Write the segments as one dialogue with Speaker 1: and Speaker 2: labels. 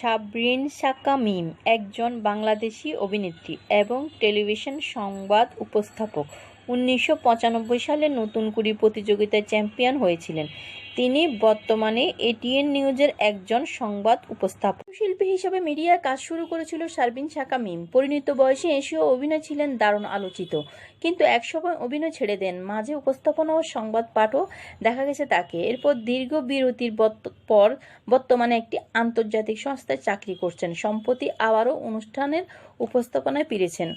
Speaker 1: সাবরিন সাকামিম মিম, একজন বাংলাদেশি অভিনেত্রী এবং টেলিভিশন সংবাদ উপস্থাপক। উনিশশো পঁচানব্বই সালে নতুন কুড়ি প্রতিযোগিতায় চ্যাম্পিয়ন হয়েছিলেন। তিনি বর্তমানে এটিএন নিউজের একজন সংবাদ উপস্থাপক। শিল্পী হিসেবে মিডিয়ায় কাজ শুরু করেছিল শারবিন সাকা মিম। পরিণত বয়সে এসেও অভিনয় ছিলেন দারুণ আলোচিত। কিন্তু একসময় অভিনয় ছেড়ে দেন। মাঝে উপস্থাপনা ও সংবাদ পাঠও দেখা গেছে তাকে। এরপর দীর্ঘ বিরতির পর বর্তমানে একটি আন্তর্জাতিক সংস্থায় চাকরি করছেন। সম্প্রতি আবারও অনুষ্ঠানের উপস্থাপনায় ফিরেছেন।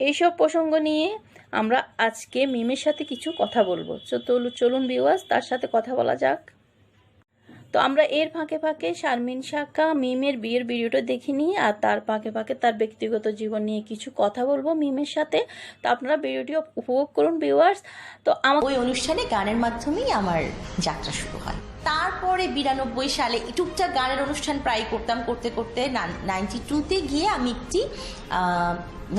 Speaker 1: এইসব প্রসঙ্গ নিয়ে আমরা আজকে মিমের সাথে কিছু কথা বলব। তো চলু- চলুন বিওয়াস তার সাথে কথা বলা যাক। তো আমরা এর ফাঁকে ফাঁকে শারমিন শাকা মিমের বিয়ের ভিডিওটা দেখিনি আর তার ফাঁকে ফাঁকে তার ব্যক্তিগত জীবন নিয়ে কিছু কথা বলব মিমের সাথে। তো আপনারা ভিডিওটি উপভোগ করুন ভিউয়ার্স তো আমার
Speaker 2: ওই অনুষ্ঠানে গানের মাধ্যমেই আমার যাত্রা শুরু হয়। তারপরে বিরানব্বই সালে টুকটাক গানের অনুষ্ঠান প্রায় করতাম, করতে করতে নাইনটি টুতে গিয়ে আমি একটি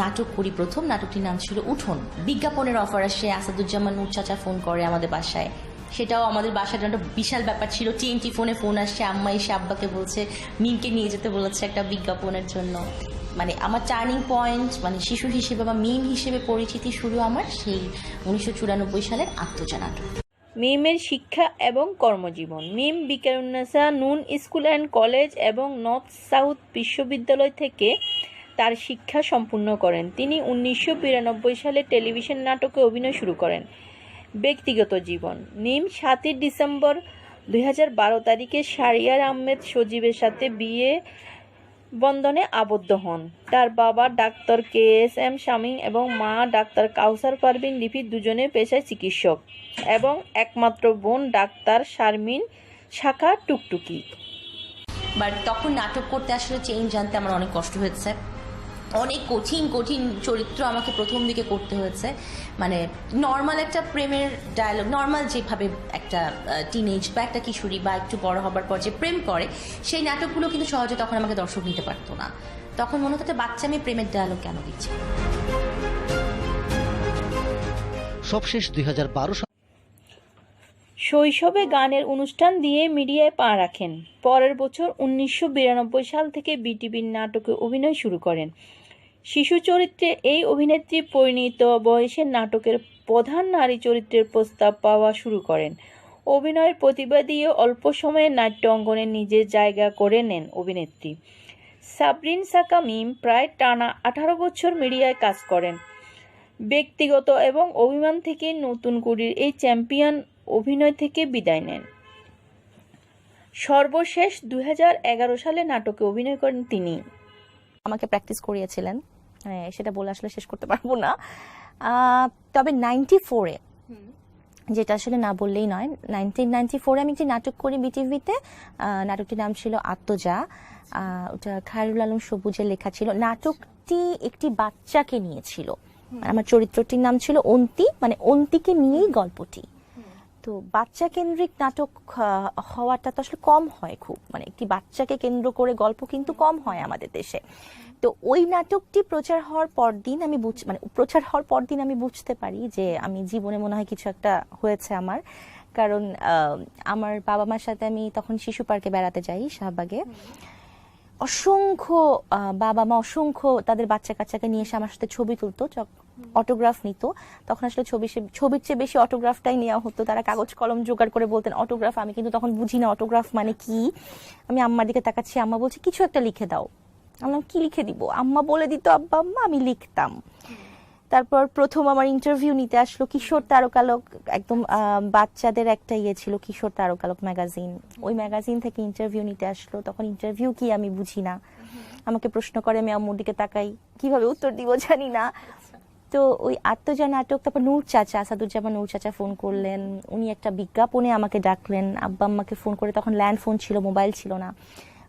Speaker 2: নাটক করি প্রথম। নাটকটির নাম ছিল উঠোন। বিজ্ঞাপনের অফার আসে, আসাদুজ্জামান নূর চাচা ফোন করে আমাদের বাসায়। সেটাও আমাদের বাসাটা একটা বিশাল ব্যাপার ছিল। টিএনটি ফোনে ফোন আসছে আম্মা এসে আব্বাকে বলছে মিমকে নিয়ে যেতে বলেছে একটা বিজ্ঞাপনের জন্য। মানে আমার টার্নিং পয়েন্ট মানে শিশু হিসেবে বা মিম হিসেবে পরিচিতি শুরু আমার সেই উনিশশো চুরানব্বই সালের আত্মজা নাটক।
Speaker 1: মিমের শিক্ষা এবং কর্মজীবন। Mim Viqarunnisa Noon school and college এবং নর্থ সাউথ বিশ্ববিদ্যালয় থেকে তার শিক্ষা সম্পূর্ণ করেন। তিনি উনিশশো বিরানব্বই সালে টেলিভিশন নাটকে অভিনয় শুরু করেন। ব্যক্তিগত জীবন। নিম সাতই ডিসেম্বর দুই তারিখে শারিয়ার আহমেদ সজীবের সাথে বিয়ে বন্ধনে আবদ্ধ হন। তার বাবা ডাক্তার কে এস এম স্বামী এবং মা ডাক্তার কাউসার পারভিন লিপি দুজনে পেশায় চিকিৎসক এবং একমাত্র বোন ডাক্তার শারমিন শাখা টুকটুকি।
Speaker 2: বাট তখন নাটক করতে আসলে চেঞ্জ জানতে আমার অনেক কষ্ট হয়েছে। অনেক কঠিন কঠিন চরিত্র আমাকে প্রথম দিকে করতে হয়েছে। মানে নর্মাল একটা প্রেমের ডায়লগ নর্মাল যেভাবে একটা টিনেজ বা একটা কিশোরী বা একটু বড় হবার পর যে প্রেম করে সেই নাটকগুলো কিন্তু সহজে তখন আমাকে দর্শক নিতে পারতো না। তখন মনে হতো একটা বাচ্চা মেয়ে প্রেমের ডায়লগ কেন দিচ্ছে?
Speaker 3: সবশেষ দুই সালে
Speaker 1: শৈশবে গানের অনুষ্ঠান দিয়ে মিডিয়ায় পা রাখেন। পরের বছর উনিশশো বিরানব্বই সাল থেকে বিটিভির নাটকে অভিনয় শুরু করেন। শিশু চরিত্রে এই অভিনেত্রী পরিণীত বয়সের নাটকের প্রধান নারী চরিত্রের প্রস্তাব পাওয়া শুরু করেন। অভিনয়ের প্রতিভা দিয়ে অল্প সময়ে নাট্য অঙ্গনে নিজের জায়গা করে নেন অভিনেত্রী। সাবরিন সাকামিম প্রায় টানা আঠারো বছর মিডিয়ায় কাজ করেন। ব্যক্তিগত এবং অভিমান থেকে নতুন কুড়ির এই চ্যাম্পিয়ন অভিনয় থেকে বিদায় নেন। সর্বশেষ দু হাজার এগারো সালে নাটকে অভিনয় করেন তিনি।
Speaker 4: আমাকে প্র্যাকটিস করিয়েছিলেন। হ্যাঁ, সেটা বলে আসলে শেষ করতে পারব না। তবে নাইনটি ফোরে যেটা আসলে না বললেই নয় নাইনটিন নাইনটি ফোরে আমি একটি নাটক করি বিটিভিতে নাটকটির নাম ছিল আত্মজা। ওটা খায়রুল আলম সবুজের লেখা ছিল। নাটকটি একটি বাচ্চাকে নিয়েছিল। আমার চরিত্রটির নাম ছিল অন্তি। মানে অন্তিকে নিয়েই গল্পটি। তো বাচ্চা কেন্দ্রিক নাটক হওয়াটা তো আসলে কম হয় খুব। মানে একটি বাচ্চাকে কেন্দ্র করে গল্প কিন্তু কম হয় আমাদের দেশে। তো ওই নাটকটি প্রচার হওয়ার পর দিন আমি বুঝ মানে প্রচার হওয়ার পর দিন আমি বুঝতে পারি যে আমি জীবনে মনে হয় কিছু একটা হয়েছে আমার। কারণ আমার বাবা মার সাথে আমি তখন শিশু পার্কে বেড়াতে যাই শাহবাগে। অসংখ্য বাবা মা অসংখ্য তাদের বাচ্চা কাচ্চাকে নিয়ে এসে আমার সাথে ছবি তুলতো। অটোগ্রাফ নিত। তখন আসলে ছবি ছবির চেয়ে বেশি অটোগ্রাফটাই নেওয়া হতো। তারা কাগজ কলম জোগাড় করে বলতেন অটোগ্রাফ আমি কিন্তু তখন বুঝি না অটোগ্রাফ মানে কি? আমি আম্মার দিকে তাকাচ্ছি আম্মা বলছে কিছু একটা লিখে দাও। আমি কি লিখে দিব? আম্মা বলে দিত আব্বা আম্মা আমি লিখতাম। তারপর প্রথম আমার ইন্টারভিউ নিতে আসলো কিশোর তারকালক। একদম বাচ্চাদের একটা ইয়ে ছিল কিশোর তারকালক ম্যাগাজিন ওই ম্যাগাজিন থেকে ইন্টারভিউ নিতে আসলো। তখন ইন্টারভিউ কি আমি বুঝি না। আমাকে প্রশ্ন করে আমি আম্মুর দিকে তাকাই। কীভাবে উত্তর দিব জানি না। তো ওই আত্মজা নাটক তারপর নূর চাচা আসাদুজ্জামান নূর চাচা ফোন করলেন। উনি একটা বিজ্ঞাপনে আমাকে ডাকলেন। আব্বা আম্মাকে ফোন করে তখন ল্যান্ড ফোন ছিল মোবাইল ছিল না।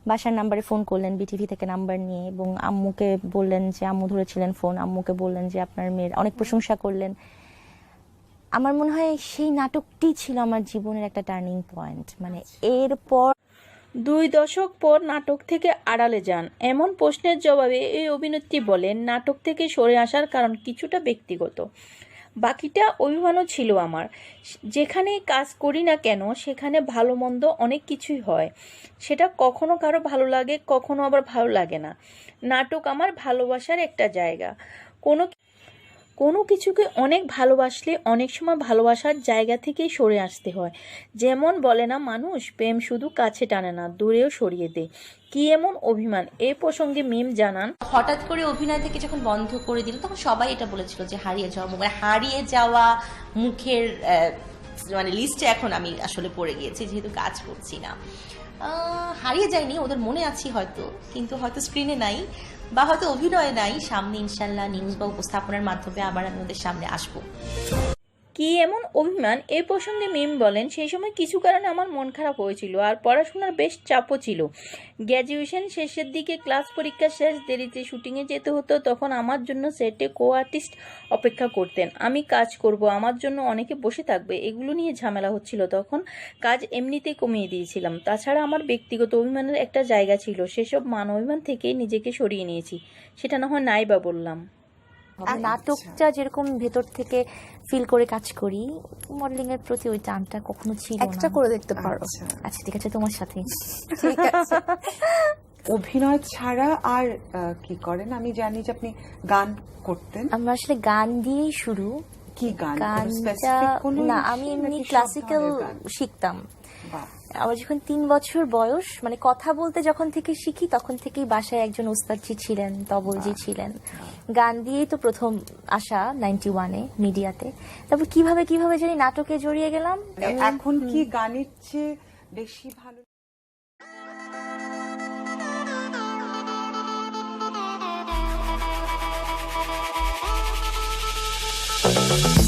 Speaker 4: বাসার নাম্বারে ফোন করলেন বিটিভি থেকে নাম্বার নিয়ে এবং আম্মুকে বললেন যে আম্মু ধরেছিলেন ফোন আম্মুকে বললেন যে আপনার মেয়ের অনেক প্রশংসা করলেন। আমার মনে হয় সেই নাটকটি ছিল আমার জীবনের একটা টার্নিং পয়েন্ট মানে এরপর
Speaker 1: দুই দশক পর নাটক থেকে আড়ালে যান। এমন প্রশ্নের জবাবে এই অভিনেত্রী বলেন, নাটক থেকে সরে আসার কারণ কিছুটা ব্যক্তিগত। বাকিটা অভিমানও ছিল আমার। যেখানে কাজ করি না কেন, সেখানে ভালো মন্দ অনেক কিছুই হয়। সেটা কখনো কারও ভালো লাগে, কখনো আবার ভালো লাগে না। নাটক আমার ভালোবাসার একটা জায়গা। কোনো কোনো কিছুকে অনেক ভালোবাসলে অনেক সময় ভালোবাসার জায়গা থেকেই সরে আসতে হয়। যেমন বলে না, মানুষ প্রেম শুধু কাছে টানে না, দূরেও সরিয়ে দেয়। কি এমন অভিমান? এ প্রসঙ্গে মিম জানান,
Speaker 2: হঠাৎ করে অভিনয় থেকে যখন বন্ধ করে দিল, তখন সবাই এটা বলেছিল যে হারিয়ে যাওয়া মুখ, হারিয়ে যাওয়া মুখের মানে লিস্টে এখন আমি আসলে পড়ে গিয়েছি, যেহেতু কাজ করছি না। হারিয়ে যায়নি, ওদের মনে আছি হয়তো, কিন্তু হয়তো স্ক্রিনে নাই। বা হয়তো অভিনয় নাই, সামনে ইনশাল্লাহ নিউজ বা উপস্থাপনার মাধ্যমে আবার আমি ওদের সামনে আসব।
Speaker 1: কি এমন অভিমান? এ প্রসঙ্গে মিম বলেন, সেই সময় কিছু কারণে আমার মন খারাপ হয়েছিল আর পড়াশোনার বেশ চাপও ছিল। গ্র্যাজুয়েশন শেষের দিকে ক্লাস পরীক্ষা শেষ দেরিতে শুটিংয়ে যেতে হতো, তখন আমার জন্য সেটে কো আর্টিস্ট অপেক্ষা করতেন। আমি কাজ করব, আমার জন্য অনেকে বসে থাকবে, এগুলো নিয়ে ঝামেলা হচ্ছিল। তখন কাজ এমনিতেই কমিয়ে দিয়েছিলাম। তাছাড়া আমার ব্যক্তিগত অভিমানের একটা জায়গা ছিল। সেসব মান অভিমান থেকেই নিজেকে সরিয়ে নিয়েছি। সেটা না হয় নাই বা বললাম।
Speaker 4: আর নাটকটা যেরকম ভেতর থেকে ফিল করে কাজ করি মডেলিং এর প্রতি ওই টানটা কখনো ছিল
Speaker 5: একটা করে দেখতে পারো।
Speaker 6: আচ্ছা।
Speaker 4: আচ্ছা ঠিক আছে তোমার সাথে।
Speaker 5: ঠিক আছে।
Speaker 6: অভিনয় ছাড়া আর কি করেন? আমি জানি যে আপনি গান করতেন।
Speaker 4: আমরা আসলে গান দিয়েই শুরু।
Speaker 6: কি গান?
Speaker 4: গানটা না আমি এমনি ক্লাসিক্যাল শিখতাম। আমার যখন তিন বছর বয়স মানে কথা বলতে যখন থেকে শিখি তখন থেকেই বাসায় একজন ওস্তাদজি ছিলেন তবলজি ছিলেন। গান দিয়েই তো প্রথম আসা নাইনটি ওয়ানে মিডিয়াতে। তারপর কীভাবে কীভাবে জানি নাটকে জড়িয়ে গেলাম। মানে
Speaker 6: এখন কি গানের চেয়ে বেশি ভালো?
Speaker 1: Thank you.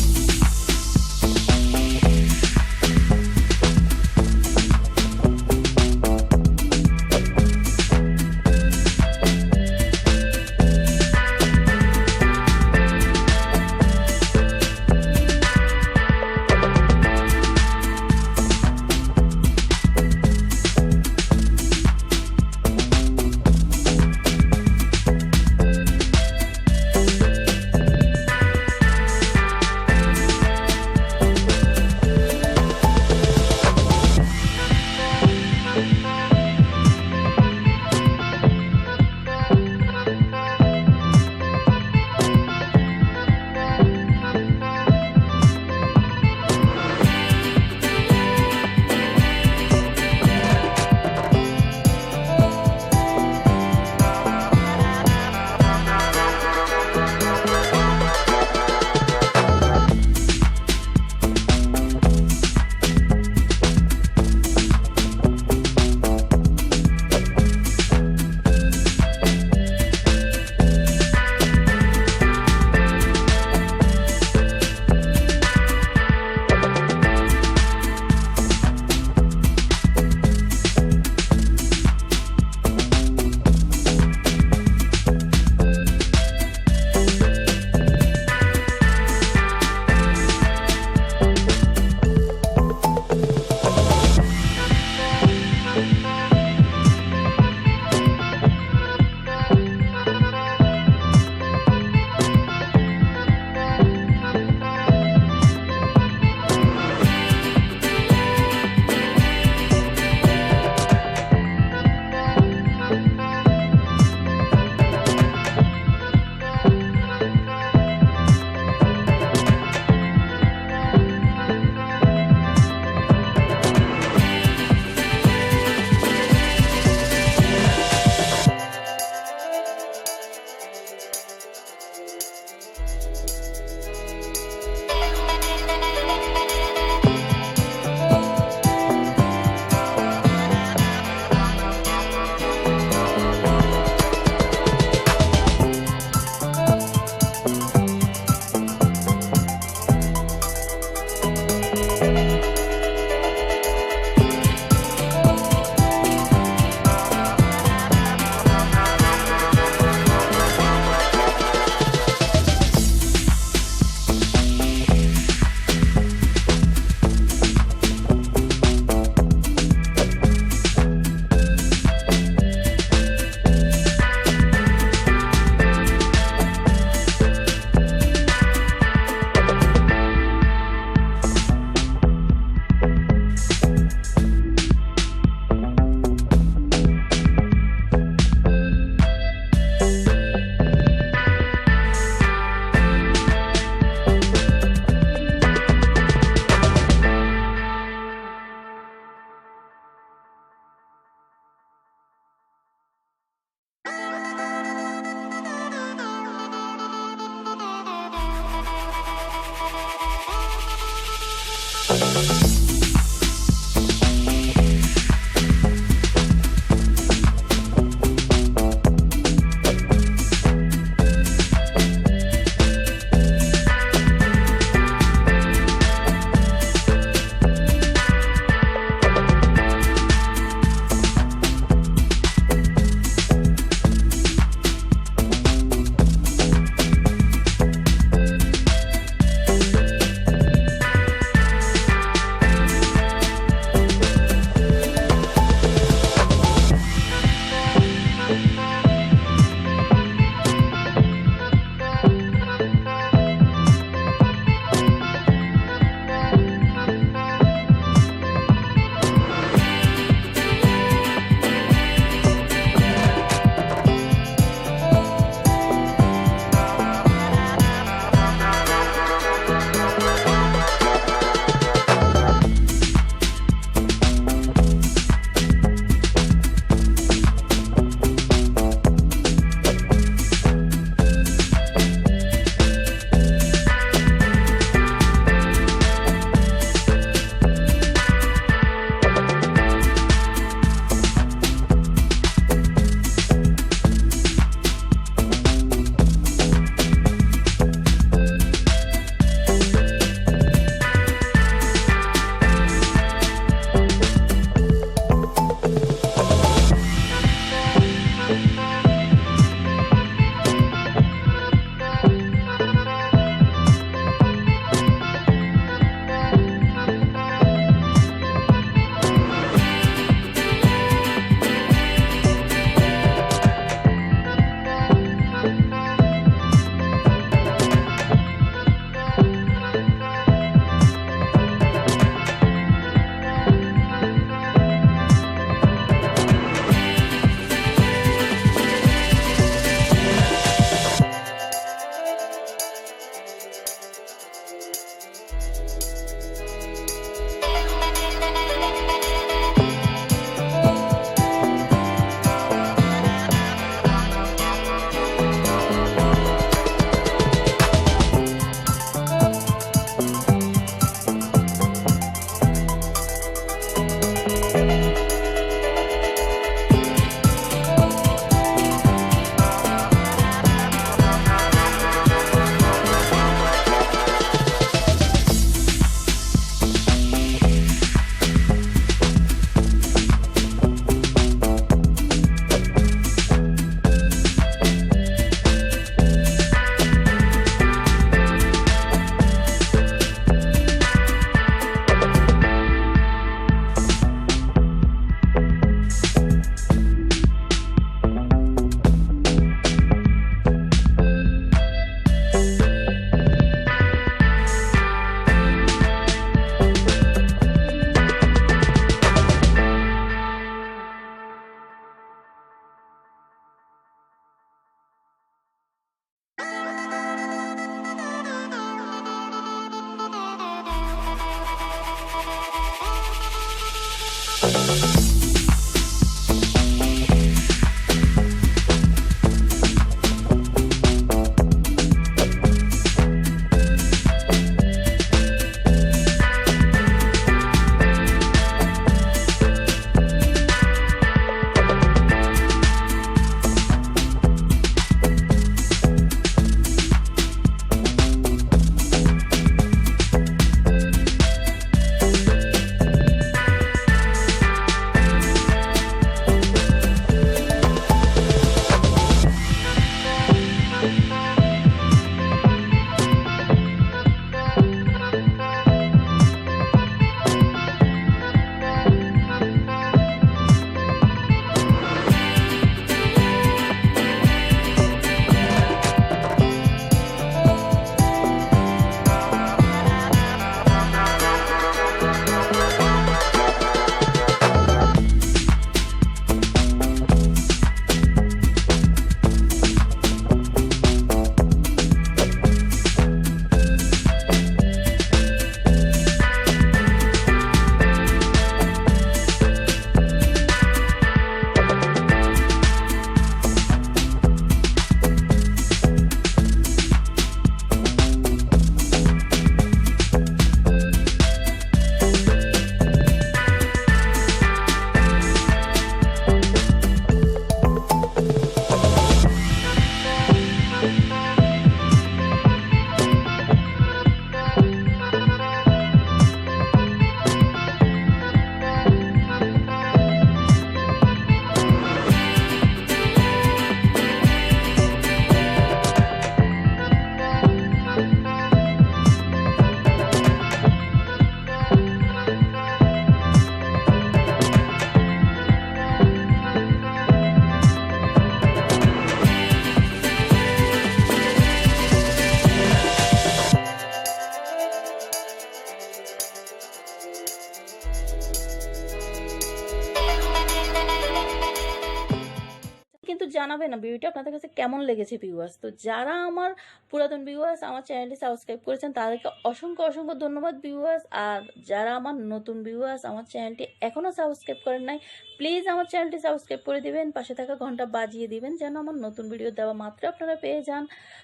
Speaker 1: জানাবেন না ভিডিওটা আপনাদের কাছে কেমন লেগেছে ভিউয়ার্স তো যারা আমার পুরাতন ভিউয়ার্স আমার চ্যানেলটি সাবস্ক্রাইব করেছেন, তাদেরকে অসংখ্য অসংখ্য ধন্যবাদ ভিউয়ার্স আর যারা আমার নতুন ভিউয়ার্স আমার চ্যানেলটি এখনও সাবস্ক্রাইব করেন নাই প্লিজ আমার চ্যানেলটি সাবস্ক্রাইব করে দিবেন, পাশে থাকা ঘণ্টা বাজিয়ে দিবেন, যেন আমার নতুন ভিডিও দেওয়া মাত্র আপনারা পেয়ে যান।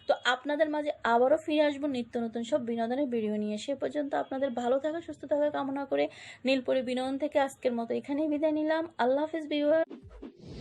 Speaker 1: তো আপনাদের মাঝে আবারও ফিরে আসব নিত্য নতুন সব বিনোদনের ভিডিও নিয়ে। সে পর্যন্ত আপনাদের ভালো থাকা, সুস্থ থাকা কামনা করে নীলপরি বিনোদন থেকে আজকের মতো এখানেই বিদায় নিলাম। আল্লাহ হাফিজ ভিউয়ার